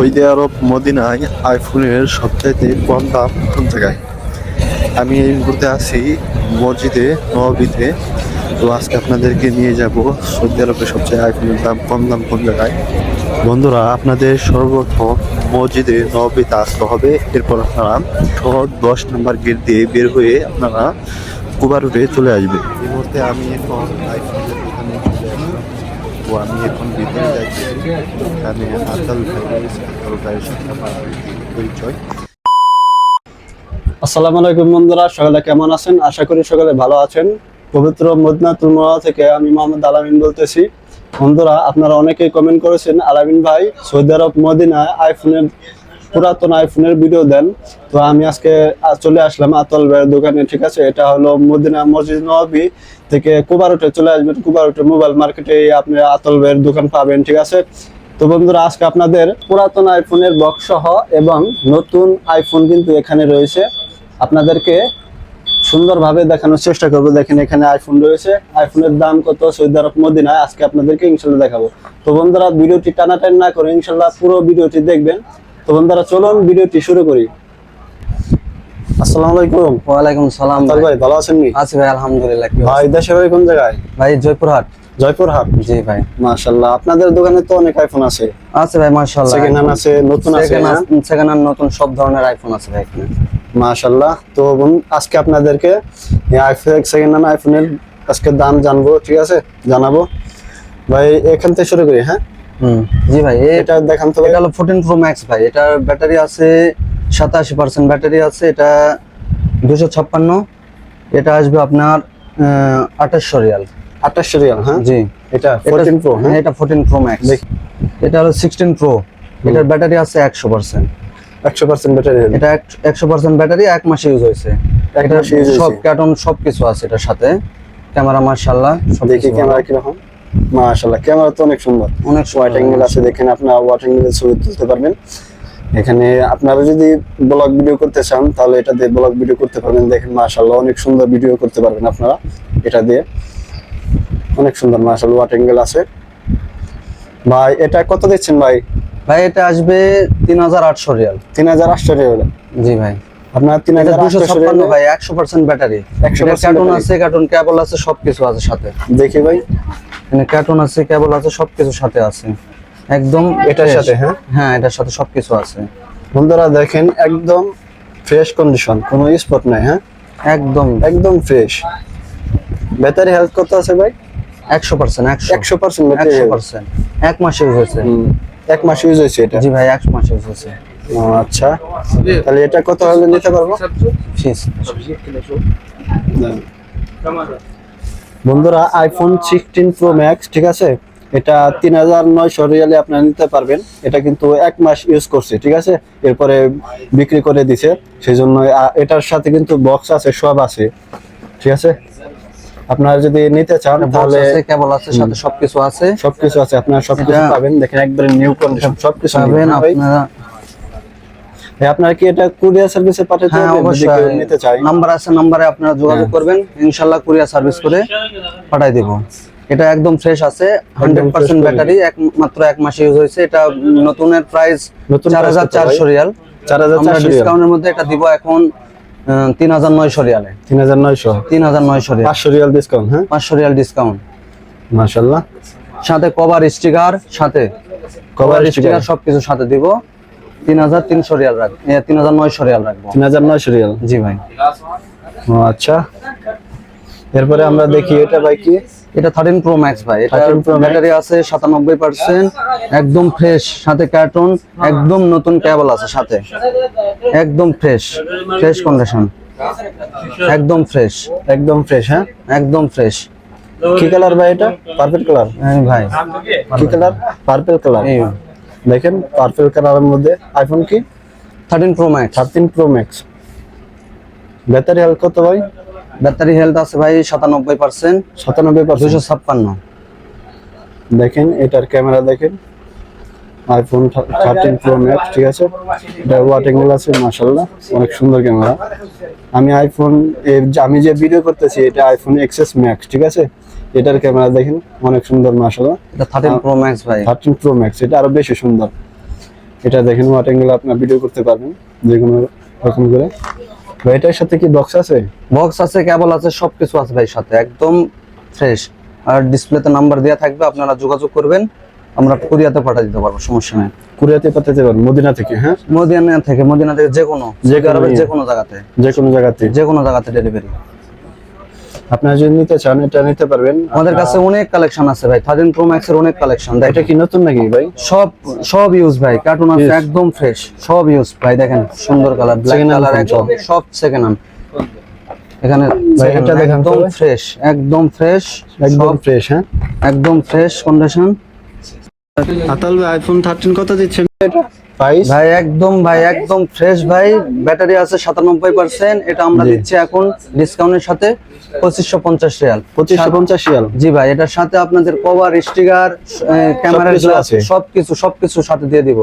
Saudi আরব মদিনায় আইফোনের সবচাইতে কম দাম কোন জায়গায়? আমি এই মুহূর্তে আছি মসজিদে নবীতে তো আজকে আপনাদেরকে নিয়ে যাব সৌদি আরবের সবচেয়ে আইফোনের দাম কম দাম কোন জায়গায়? বন্ধুরা, আপনাদের সর্বপ্রথম মসজিদে নবীতে আসতে হবে। এরপর আপনারা সহজ দশ নম্বর গেট দিয়ে বের হয়ে আপনারা কুবা রুটে চলে আসবে এই মুহূর্তে আমি এখন আইফোনের দোকানে তো আমি এখন ভিতরে যাচ্ছি। এখানে আতাল ভাই আতাল ভাইয়ের পরিচয়। আসসালামু আলাইকুম বন্ধুরা, সকালে কেমন আছেন? আশা করি সকালে ভালো আছেন। পবিত্র মদিনাতুল মোড়া থেকে আমি মোহাম্মদ আলামিন বলতেছি। বন্ধুরা, আপনারা অনেকেই কমেন্ট করেছেন, আলামিন ভাই, সৌদি আরব মদিনায় আইফোনের পুরাতন আইফোনের ভিডিও দেন। তো আমি আজকে চলে আসলাম আতল ভাইয়ের দোকানে, ঠিক আছে? এটা হলো মদিনা মসজিদ নবী থেকে কুবারুটে চলে আসবেন। কুবারুটে মোবাইল মার্কেটে আপনি আতল ভাইয়ের দোকান পাবেন, ঠিক আছে? তো বন্ধুরা, আজকে আপনাদের পুরাতন আইফোনের বক্স সহ এবং নতুন আইফোন কিন্তু এখানে রয়েছে। আপনাদেরকে সুন্দরভাবে দেখানোর চেষ্টা করব। দেখেন, এখানে আইফোন রয়েছে। আইফোনের দাম কত? সৌদি আরব মদিনায়। আজকে আপনাদেরকে ইনশাল্লাহ দেখাবো। তো বন্ধুরা, ভিডিওটি টানাটানি না করে ইনশাল্লাহ পুরো ভিডিওটি দেখবেন। তো বন্ধুরা চলুন ভিডিওটি শুরু করি। আসসালামু আলাইকুম। ওয়ালাইকুম সালাম ভাই ভালো আছেন নি? আছি ভাই আলহামদুলিল্লাহ ভাই দেশে ভাই কোন জায়গায়? ভাই জয়পুরহাট। জয়পুরহাট? জি ভাই। মাশাল্লাহ আপনাদের দোকানে তো অনেক আইফোন আছে। আছে ভাই মাশাআল্লাহ। সেকেন্ড হ্যান্ড আছে নতুন আছে সেকেন্ড হ্যাঁ? হ্যান্ড নতুন সব ধরনের আইফোন আছে ভাই এখানে। মাশাল্লাহ তো আজকে আপনাদেরকে এই আইফোন সেকেন্ড হ্যান্ড আইফোনের আজকে দাম জানব ঠিক আছে? জানাব। ভাই এখান থেকে শুরু করি হ্যাঁ? জি ভাই এটা দেখান তো এটা হলো 14 প্রো ম্যাক্স ভাই। এটার ব্যাটারি আছে 87% ব্যাটারি আছে এটা 256 এটা আসবে আপনার আঠাশশো রিয়াল। আঠাশশো রিয়াল হ্যাঁ? জি। এটা ফোরটিন প্রো হ্যাঁ? এটা 14 প্রো ম্যাক্স দেখি। এটা হলো 16 প্রো এটার ব্যাটারি আছে 100% একশো পার্সেন্ট ব্যাটারি এটা একশো পার্সেন্ট ব্যাটারি এক মাসে ইউজ হয়েছে। সব। কার্টন সব কিছু আছে এটার সাথে। ক্যামেরা মার্শাল্লাহ দেখি ক্যামেরা কীরকম। মাশাল্লাহ ক্যামেরা তো অনেক সুন্দর। অনেক ওয়াইড অ্যাঙ্গেল আছে দেখেন আপনার ওয়াইড অ্যাঙ্গেলের ছবি তুলতে পারবেন। এখানে আপনারা যদি ব্লগ ভিডিও করতে চান তাহলে এটা দিয়ে ব্লগ ভিডিও করতে পারবেন। দেখেন মাশাল্লাহ অনেক সুন্দর ভিডিও করতে পারবেন আপনারা এটা দিয়ে। অনেক সুন্দর মাশাল্লাহ ওয়াইড অ্যাঙ্গেল আছে। ভাই এটা কত দিচ্ছেন ভাই? ভাই এটা আসবে তিন হাজার আটশো রিয়াল। তিন হাজার আটশো রিয়াল। জি ভাই। আপনার তিন হাজার দুশো ছাপ্পান্ন ভাই একশো পার্সেন্ট ব্যাটারি। 100% কার্টুন আছে কার্টুন কেবল আছে সবকিছু আছে সাথে। দেখি ভাই। কার্টুন আছে কেবল আছে সবকিছু সাথে আছে। একদম এটার সাথে, হ্যাঁ? হ্যাঁ এটার সাথে সবকিছু আছে। বন্ধুরা দেখেন একদম ফ্রেশ কন্ডিশন কোনো স্পট নাই হ্যাঁ? একদম। একদম ফ্রেশ ব্যাটারি হেলথ কত আছে ভাই? একশো পার্সেন্ট একশো। একশো পার্সেন্ট একশো পার্সেন্ট এক মাসে ইউজ হয়েছে। এক মাস ইউজ হয়েছে এটা। জি ভাই এক মাসে ইউজ হয়েছে। ও, আচ্ছা। তাহলে এটা কত হলে নিতে পারব? বন্ধুরা আইফোন সিক্সটিন প্রো ম্যাক্স ঠিক আছে? এটা তিন হাজার নয়শো রিয়ালে আপনারা নিতে পারবেন। এটা কিন্তু এক মাস ইউজ করছে ঠিক আছে? এরপরে বিক্রি করে দিছে। সেই জন্য এটার সাথে কিন্তু বক্স আছে সব আছে ঠিক আছে? আপনারা যদি নিতে চান তাহলে কেবল আছে সাথে সবকিছু আছে। সবকিছু আছে আপনারা সবকিছু পাবেন দেখেন। একবারে নিউ কন্ডিশন সবকিছু পাবেন আপনারা। আপনারা কি এটা কুরিয়ার সার্ভিসে পাঠাতে হ্যাঁ হবে যদি কেউ অবশ্যই নিতে চাই নাম্বার আছে নাম্বারে আপনারা যোগাযোগ করবেন। ইনশাআল্লাহ কুরিয়ার সার্ভিস করে পাঠাই দেব। এটা একদম ফ্রেশ আছে হান্ড্রেড fresh পার্সেন্ট করে ব্যাটারি এক এক মাসে ইউজ হয়েছে। এটা নতুনের প্রাইস নতুন চার price হাজার কত চারশো ভাই? রিয়াল। চার হাজার আমরা চারশো রিয়াল ডিসকাউন্টের মধ্যে এটা দিব এখন তিন হাজার নয়শো রিয়ালে। তিন হাজার নয়শো। তিন হাজার নয়শো রিয়াল। পাঁচশো রিয়াল ডিসকাউন্ট হ্যাঁ? রিয়াল ডিসকাউন্ট মাশাল্লাহ সাথে কভার স্টিকার সাথে। কভার স্টিকার সবকিছু সাথে দিব। তিন হাজার তিনশো রিয়াল রাখব তিন হাজার নয়শো রিয়াল রাখব। তিন হাজার নয়শো রিয়াল। জি ভাই। ও আচ্ছা। এরপরে আমরা দেখি এটা ভাই কি? এটা থার্টিন প্রো ম্যাক্স ভাই। এটা 13 Pro Max। ব্যাটারি আছে সাতানব্বই পার্সেন্ট একদম ফ্রেশ সাথে কার্টুন একদম নতুন কেবল আছে সাথে। একদম ফ্রেশ ফ্রেশ কন্ডিশন একদম ফ্রেশ একদম ফ্রেশ হ্যাঁ? একদম ফ্রেশ কি কালার ভাই এটা? পার্পল কালার হ্যাঁ ভাই। কি কালার পার্পল কালার এই দেখেন পার্পল কালারের মধ্যে আইফোন কি? Thirteen pro max thirteen pro max battery health কত ভাই? ব্যাটারি হেলথ আছে ভাই সাতানব্বই পার্সেন্ট সাতানব্বই দুশো পার্সেন্ট ছাপ্পান্ন। দেখেন এটার ক্যামেরা দেখেন। আইফোন থার্টিন প্রো ম্যাক্স ঠিক আছে? এটা ওয়াট অ্যাঙ্গেল আছে মাশাল্লাহ অনেক সুন্দর ক্যামেরা আমি আইফোন আমি যে ভিডিও করতেছি এটা আইফোন এক্সএস ম্যাক্স ঠিক আছে? এটার ক্যামেরা দেখেন অনেক সুন্দর মাশাল্লাহ এটা থার্টিন প্রো ম্যাক্স ভাই। থার্টিন প্রো ম্যাক্স এটা আরও বেশি সুন্দর। এটা দেখেন ওয়াট অ্যাঙ্গেল আপনার ভিডিও করতে পারবেন যে কোনো রকম করে। ভাই এটার সাথে কি বক্স আছে? বক্স আছে কেবল আছে সবকিছু আছে ভাই সাথে একদম ফ্রেশ আর ডিসপ্লেতে নাম্বার দেওয়া থাকবে আপনারা যোগাযোগ করবেন আমরা কুরিয়াতে পাঠিয়ে দিতে পারব সমস্যা নেই। কুরিয়াতে পাঠাতে পারবেন মদিনা থেকে হ্যাঁ? মদিনা থেকে মদিনা থেকে যে কোনো যে যে কোনো ইয়ে। যে কোনো জায়গাতে। যে কোনো জায়গাতে। যে কোনো জায়গাতে ডেলিভারি আপনারা যদি নিতে চান এটা নিতে পারবেন। আমাদের কাছে অনেক কালেকশন আছে ভাই থার্টিন প্রো ম্যাক্স এর অনেক কালেকশন এটা কি নতুন নাকি ভাই? সব সব ইউজ ভাই কার্টুন আছে একদম ফ্রেশ সব ইউজ ভাই দেখেন সুন্দর কালার ব্ল্যাক কালার একদম সব। সেকেন্ড হ্যান্ড এখানে ভাই, এটা দেখান একদম ফ্রেশ একদম ফ্রেশ একদম ফ্রেশ হ্যাঁ। একদম ফ্রেশ কন্ডিশন আতাল ভাই আইফোন থার্টিন কত দিচ্ছেন? এটা প্রাইস ভাই একদম ভাই একদম ফ্রেশ ভাই। ব্যাটারি আছে সাতানব্বই পার্সেন্ট এটা আমরা দিচ্ছি এখন ডিসকাউন্টের সাথে পঁচিশশো পঞ্চাশ রিয়াল। পঁচিশশো পঞ্চাশ রিয়াল? জি ভাই এটার সাথে আপনাদের কভার স্টিকার ক্যামেরা সবকিছু সবকিছু সবকিছু সাথে দিয়ে দিব।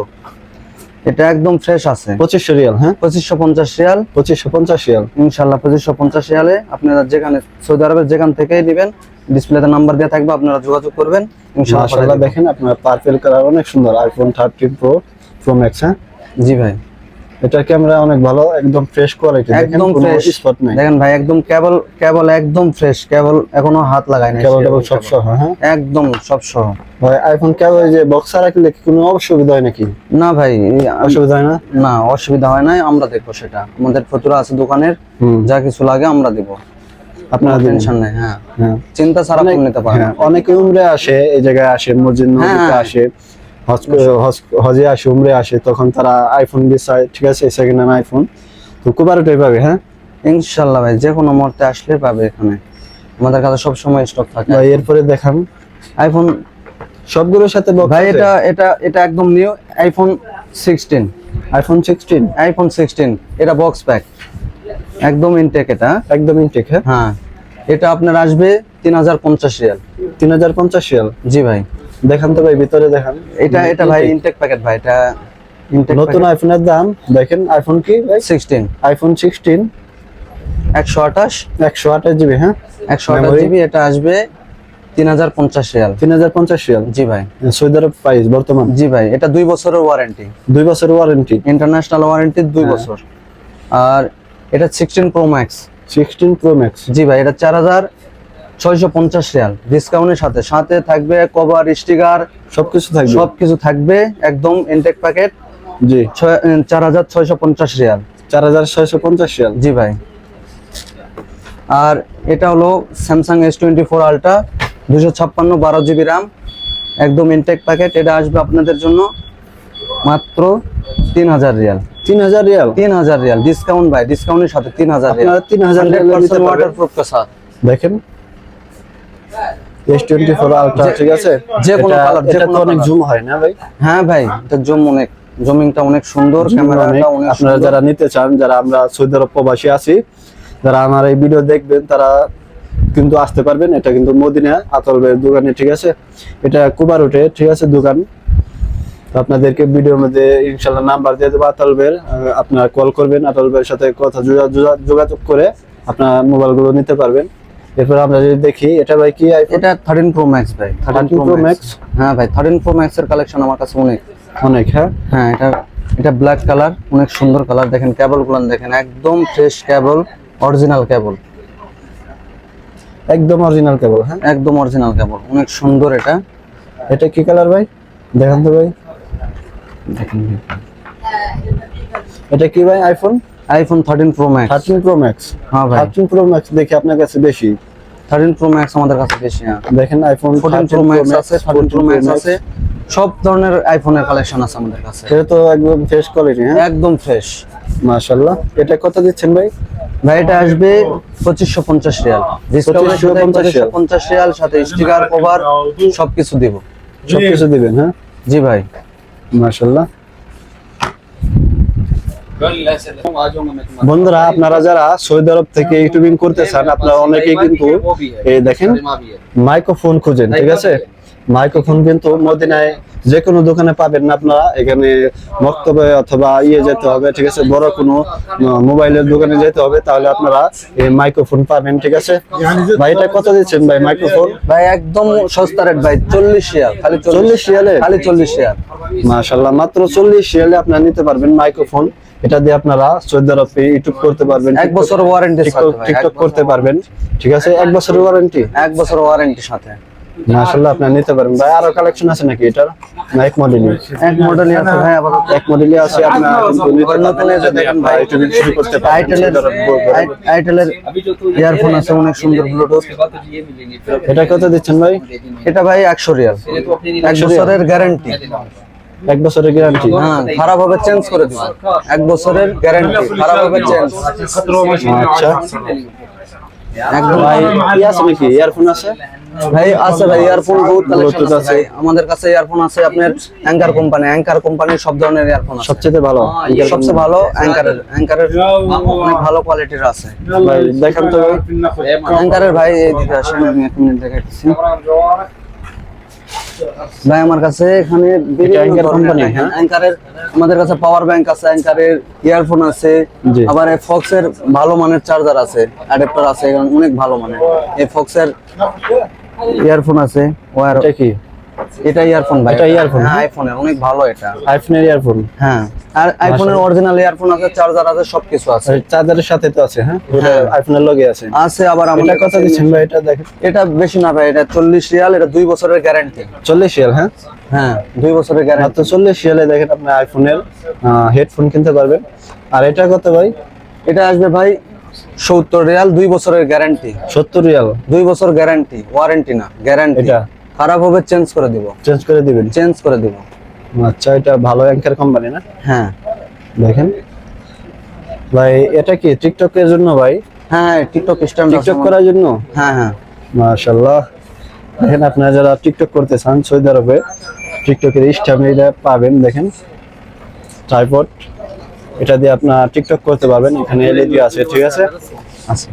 এটা একদম ফ্রেশ আছে। পঁচিশশো রিয়াল হ্যাঁ? পঁচিশশো পঞ্চাশ রিয়াল। পঁচিশশো পঞ্চাশ রিয়াল। ইনশাল্লাহ পঁচিশশো পঞ্চাশ রিয়ালে আপনারা যেখানে সৌদি আরবের যেখান থেকেই দিবেন ডিসপ্লেতে নাম্বার দেওয়া থাকবে আপনারা যোগাযোগ করবেন। ইনশাল্লাহ। দেখেন আপনার পার্পল কালার অনেক সুন্দর iPhone thirteen pro pro max হ্যাঁ? জি ভাই। এটা ক্যামেরা অনেক ভালো একদম ফ্রেশ কোয়ালিটি একদম ফ্রেশ স্পট নাই। দেখেন ভাই একদম কেবল কেবল একদম ফ্রেশ কেবল এখনও হাত লাগায় না কেবল কেবল সব সহ হ্যাঁ? একদম সব সহ। ভাই আইফোন কেবল যে বক্সার রাখলে কি কোনো অসুবিধা হয় নাকি? না ভাই অসুবিধা হয় না? না অসুবিধা হয় না আমরা দেখব সেটা। আমাদের ফতুরা আছে দোকানের যা কিছু লাগে আমরা দিব। আপনারা টেনশন নেই হ্যাঁ। হ্যাঁ। চিন্তা ছাড়া ফোন নিতে পারেন। হ্যাঁ, অনেকে উমরে আসে এই জায়গায় আসে মসজিদ নবীতে হ্যাঁ। আসে। হজ আসে উমরে আসে তখন তারা আইফোন দিচ্ছে ঠিক আছে সেকেন্ড হ্যান্ড আইফোন তো কুবারোটাই পাবে হ্যাঁ? ইনশাল্লাহ ভাই যে কোনো মুহূর্তে আসলে পাবে এখানে। আমাদের কাছে সব সময় স্টক থাকে। ভাই এরপরে দেখান। আইফোন সবগুলোর সাথে ভাই এটা এটা এটা একদম new iPhone sixteen iPhone sixteen iPhone sixteen এটা বক্স প্যাক একদম ইনটেক এটা। একদম ইনটেক হ্যাঁ? হ্যাঁ। এটা আপনার আসবে তিন হাজার পঞ্চাশ রিয়াল। তিন হাজার পঞ্চাশ রিয়াল? জি ভাই। দেখান তো ভাই ভিতরে দেখান। এটা এটা ভাই ইনটেক প্যাকেট ভাই এটা নতুন আইফোনের দাম দেখেন আইফোন কি ভাই? সিক্সটিন আইফোন সিক্সটিন একশো আঠাশ। একশো আঠাশ জিবি হ্যাঁ? একশো আঠাশ Memory? জিবি এটা আসবে তিন হাজার পঞ্চাশ রিয়াল। তিন হাজার পঞ্চাশ রিয়াল? জি ভাই। সৌদি আরব প্রাইস বর্তমান? জি ভাই এটা দুই বছরের ওয়ারেন্টি দুই বছরের ওয়ারেন্টি ইন্টারন্যাশনাল ওয়ারেন্টি দুই হ্যাঁ। বছর। আর এটা sixteen pro max sixteen pro max জি ভাই এটা চার হাজার ছয়শো পঞ্চাশ রিয়াল। ডিসকাউন্টের সাথে। সাথে থাকবে কভার স্টিকার সবকিছু থাকবে। সব কিছু থাকবে একদম ইনটেক প্যাকেট জি। চার হাজার ছয়শো পঞ্চাশ রিয়াল। চার হাজার ছয়শো পঞ্চাশ রিয়াল। জি ভাই। আর এটা হলো Samsung S twenty four ultra দুশো ছাপ্পান্ন বারো জিবি র্যাম একদম ইনটেক প্যাকেট এটা আসবে আপনাদের জন্য মাত্র তিন হাজার রিয়াল। তিন হাজার রিয়াল? তিন হাজার রিয়াল। ডিসকাউন্ট ভাই ডিসকাউন্টের সাথে তিন হাজার রিয়াল। তিন হাজার কাসার দেখেন। এস টোয়েন্টি ফোর আলট্রা ঠিক আছে? যে কোনো এটা- যে কোনো অনেক জুম হয় না ভাই? হ্যাঁ ভাই এটা জুম অনেক জুমিংটা অনেক সুন্দর ক্যামেরাটা অনেক। আপনারা যারা নিতে চান যারা আমরা সৌদি আরব প্রবাসী আছি যারা আমার এই ভিডিও দেখবেন তারা কিন্তু আসতে পারবেন। এটা কিন্তু মদিনা আতল ভাইয়ের দোকানে ঠিক আছে? এটা ঠিক আছে দোকান। আপনাদেরকে ভিডিওর মধ্যে ইনশাল্লাহ নাম্বার দিয়ে দেবো আতল ভাইয়ের। আপনারা কল করবেন আতল ভাইয়ের সাথে কথা যোগা- যোগা- যোগাযোগ করে আপনার মোবাইলগুলো নিতে পারবেন। এরপর আমরা যদি দেখি এটা ভাই কি? এটা থার্টিন প্রো ম্যাক্স ভাই 13 প্রো ম্যাক্স হ্যাঁ ভাই থার্টিন প্রো ম্যাক্স এর কালেকশন আমার কাছে অনেক। অনেক হ্যাঁ? হ্যাঁ এটা এটা ব্ল্যাক কালার অনেক সুন্দর কালার দেখেন কেবলগুলো দেখেন একদম ফ্রেশ কেবল অরিজিনাল কেবল একদম অরিজিনাল কেবল হ্যাঁ? একদম অরিজিনাল কেবল অনেক সুন্দর এটা। এটা কি কালার ভাই? দেখান তো ভাই। দেখেন এটা কি ভাই iPhone iPhone thirteen pro max thirteen pro max হ্যাঁ ভাই। থার্টিন প্রো ম্যাক্স দেখি আপনার কাছে বেশি। থার্টিন প্রো ম্যাক্স আমাদের কাছে বেশি হ্যাঁ। দেখেন আইফোন ফোরটিন প্রো ম্যাক্স আছে থার্টিন প্রো ম্যাক্স আছে। সব ধরনের আইফোনের কালেকশন আছে আমাদের কাছে। এটা তো একদম ফ্রেশ কোয়ালিটি হ্যাঁ? একদম ফ্রেশ মাশাআল্লাহ। এটা কত দিচ্ছেন ভাই? ভাই এটা আসবে পঁচিশশো পঞ্চাশ রিয়াল। ডিসকাউন্টের সাথে 2550 রিয়াল। পঞ্চাশ রিয়াল সাথে স্টিকার কভার সবকিছু দিব। সবকিছু দিবেন হ্যাঁ? জি ভাই। মাশাআল্লাহ। বন্ধুরা আপনারা যারা সৌদি আরব থেকে ইউটিউবিং করতে চান আপনারা অনেকেই কিন্তু এই দেখেন মাইক্রোফোন খুঁজেন ঠিক আছে? মাইক্রোফোন কিন্তু মদিনায় যে কোনো দোকানে পাবেন না আপনারা এখানে বক্তব্যে অথবা ইয়ে যেতে হবে ঠিক আছে? বড় কোনো মোবাইলের দোকানে যেতে হবে তাহলে আপনারা এই মাইক্রোফোন পাবেন ঠিক আছে? ভাই এটা কত দিচ্ছেন ভাই মাইক্রোফোন ভাই একদম সস্তা রেট ভাই চল্লিশ শেয়ার খালি চল্লিশ। রিয়ালে? খালি চল্লিশ শেয়ার মাশাল্লাহ মাত্র চল্লিশ রিয়ালে আপনারা নিতে পারবেন মাইক্রোফোন এটা দিয়ে আপনারা সৌদি আরবে ইউটিউব করতে পারবেন এক বছর ওয়ারেন্টি টিকটক করতে পারবেন। ঠিক আছে এক বছরের ওয়ারেন্টি এক বছর ওয়ারেন্টি সাথে। আপনারা নিতে পারেন ভাই আরও কালেকশন আছে নাকি এটার? না এক মডেলই এক মডেলই আছে ভাই আবার এক মডেলই আছে আপনারা। নতুন দেখেন ভাই শুরু করতে পারবেন আইটেলের আইটেলের ইয়ারফোন আছে অনেক সুন্দর ব্লুটুথ এটা কত দিচ্ছেন ভাই? এটা ভাই একশো রিয়াল। এক বছরের গ্যারান্টি এক বছরের গ্যারান্টি হ্যাঁ খারাপ হবে চেঞ্জ করে দিব। এক বছরের গ্যারান্টি খারাপ হবে চেঞ্জ আচ্ছা। একদম। ভাই কি আছে নাকি? ইয়ারফোন আছে? ভাই আছে ভাই ইয়ারফোন বহুত Bluetooth আছে আছে। আমাদের কাছে ইয়ারফোন আছে আপনার অ্যাঙ্কার কোম্পানি অ্যাঙ্কার কোম্পানির সব ধরনের ইয়ারফোন আছে। সবচেয়ে ভালো। সবচেয়ে ভালো অ্যাঙ্কারের অ্যাঙ্কারের অনেক ভালো কোয়ালিটির আছে। ভাই দেখেন তো। অ্যাঙ্কারের ভাই এই দিকে আসেন আমি এক মিনিট দেখাচ্ছি ভাই আমার কাছে এখানে বিভিন্ন ধরনের হ্যাঁ? অ্যাঙ্কারের আমাদের কাছে পাওয়ার ব্যাংক আছে অ্যাঙ্কারের ইয়ারফোন আছে আবার এই ফক্সের ভালো মানের চার্জার আছে অ্যাডাপ্টার আছে এখানে অনেক ভালো মানের। এই ফক্সের ইয়ারফোন আছে এটা কি? এটা ইয়ারফোন ভাই। এটা হ্যাঁ হ্যাঁ? আইফোনের অনেক ভালো এটা। আইফোনের ইয়ারফোন হ্যাঁ আর আইফোনের অরিজিনাল ইয়ারফোন আছে চার্জার আছে সবকিছু আছে। চার্জারের সাথে তো আছে হ্যাঁ? ওটা হ্যাঁ। আইফোনের লগে আছে। আছে আবার আমাদের কত কাছে দিচ্ছেন ভাই? এটা দেখেন। এটা বেশি না ভাই এটা চল্লিশ রিয়াল এটা দুই বছরের গ্যারান্টি চল্লিশ রিয়াল হ্যাঁ? হ্যাঁ দুই বছরের গ্যারান্টি তো চল্লিশ রিয়ালে দেখেন আপনি আইফোনের হেডফোন কিনতে পারবেন। আর এটা কত ভাই? এটা আসবে ভাই সত্তর রিয়াল দুই বছরের গ্যারান্টি সত্তর রিয়াল। দুই বছর গ্যারান্টি ওয়ারেন্টি না গ্যারান্টি এটা? খারাপ হবে চেঞ্জ করে দিব। চেঞ্জ করে দিবেন? চেঞ্জ করে দিব। আচ্ছা এটা ভালো অ্যাঙ্কার কোম্পানি না? হ্যাঁ। দেখেন। ভাই এটা কি টিকটকের জন্য ভাই? হ্যাঁ টিকটক স্ট্যান্ড টিকটক করার জন্য? হ্যাঁ হ্যাঁ। মাশাল্লাহ দেখেন আপনারা যারা টিকটক করতে চান সৌদি আরবে টিকটকের স্ট্যাম্প এটা পাবেন দেখেন। ট্রাইপড এটা দিয়ে আপনার টিকটক করতে পারবেন এখানে এলইডি আছে ঠিক আছে? আছে?